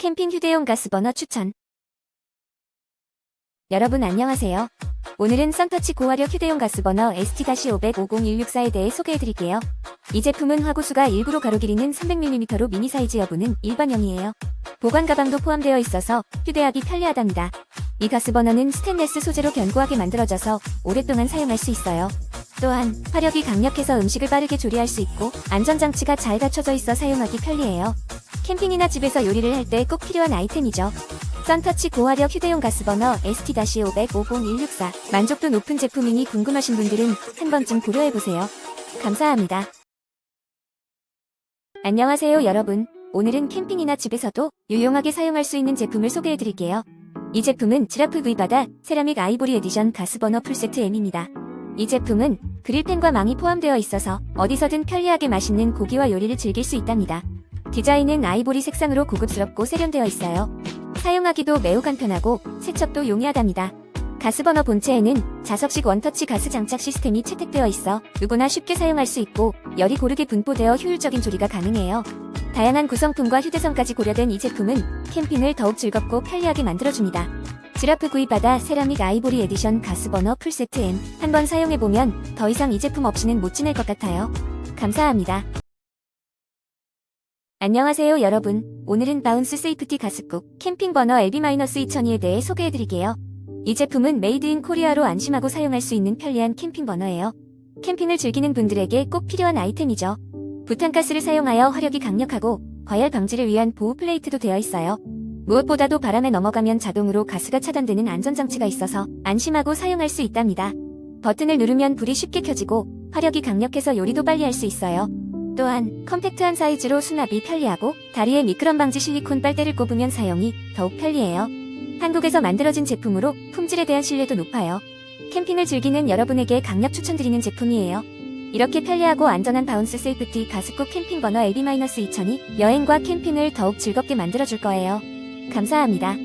캠핑 휴대용 가스버너 추천. 여러분 안녕하세요. 오늘은 썬터치 고화력 휴대용 가스버너 ST-500-50164에 대해 소개해드릴게요. 이 제품은 화구수가 일부러 가로 길이는 300mm로 미니 사이즈 여부는 일반형이에요. 보관 가방도 포함되어 있어서 휴대하기 편리하답니다. 이 가스버너는 스테인레스 소재로 견고하게 만들어져서 오랫동안 사용할 수 있어요. 또한 화력이 강력해서 음식을 빠르게 조리할 수 있고 안전장치가 잘 갖춰져 있어 사용하기 편리해요. 캠핑이나 집에서 요리를 할 때 꼭 필요한 아이템이죠. 썬터치 고화력 휴대용 가스버너 ST-500-50164 만족도 높은 제품이니 궁금하신 분들은 한 번쯤 고려해보세요. 감사합니다. 안녕하세요 여러분. 오늘은 캠핑이나 집에서도 유용하게 사용할 수 있는 제품을 소개해드릴게요. 이 제품은 지라프 V바다 세라믹 아이보리 에디션 가스버너 풀세트 M입니다. 이 제품은 그릴팬과 망이 포함되어 있어서 어디서든 편리하게 맛있는 고기와 요리를 즐길 수 있답니다. 디자인은 아이보리 색상으로 고급스럽고 세련되어 있어요. 사용하기도 매우 간편하고 세척도 용이하답니다. 가스버너 본체에는 자석식 원터치 가스 장착 시스템이 채택되어 있어 누구나 쉽게 사용할 수 있고 열이 고르게 분포되어 효율적인 조리가 가능해요. 다양한 구성품과 휴대성까지 고려된 이 제품은 캠핑을 더욱 즐겁고 편리하게 만들어줍니다. 지라프 구이바다 세라믹 아이보리 에디션 가스버너 풀세트 M 한번 사용해보면 더 이상 이 제품 없이는 못 지낼 것 같아요. 감사합니다. 안녕하세요 여러분. 오늘은 바운스 세이프티 가스국 캠핑 버너 LB-2002에 대해 소개해드릴게요. 이 제품은 메이드 인 코리아로 안심하고 사용할 수 있는 편리한 캠핑 버너예요. 캠핑을 즐기는 분들에게 꼭 필요한 아이템이죠. 부탄가스를 사용하여 화력이 강력하고 과열 방지를 위한 보호 플레이트도 되어 있어요. 무엇보다도 바람에 넘어가면 자동으로 가스가 차단되는 안전장치가 있어서 안심하고 사용할 수 있답니다. 버튼을 누르면 불이 쉽게 켜지고 화력이 강력해서 요리도 빨리 할 수 있어요. 또한 컴팩트한 사이즈로 수납이 편리하고 다리에 미끄럼 방지 실리콘 빨대를 꼽으면 사용이 더욱 편리해요. 한국에서 만들어진 제품으로 품질에 대한 신뢰도 높아요. 캠핑을 즐기는 여러분에게 강력 추천드리는 제품이에요. 이렇게 편리하고 안전한 바운스 세이프티 가스국 캠핑 버너 LB-2000이 여행과 캠핑을 더욱 즐겁게 만들어줄 거예요. 감사합니다.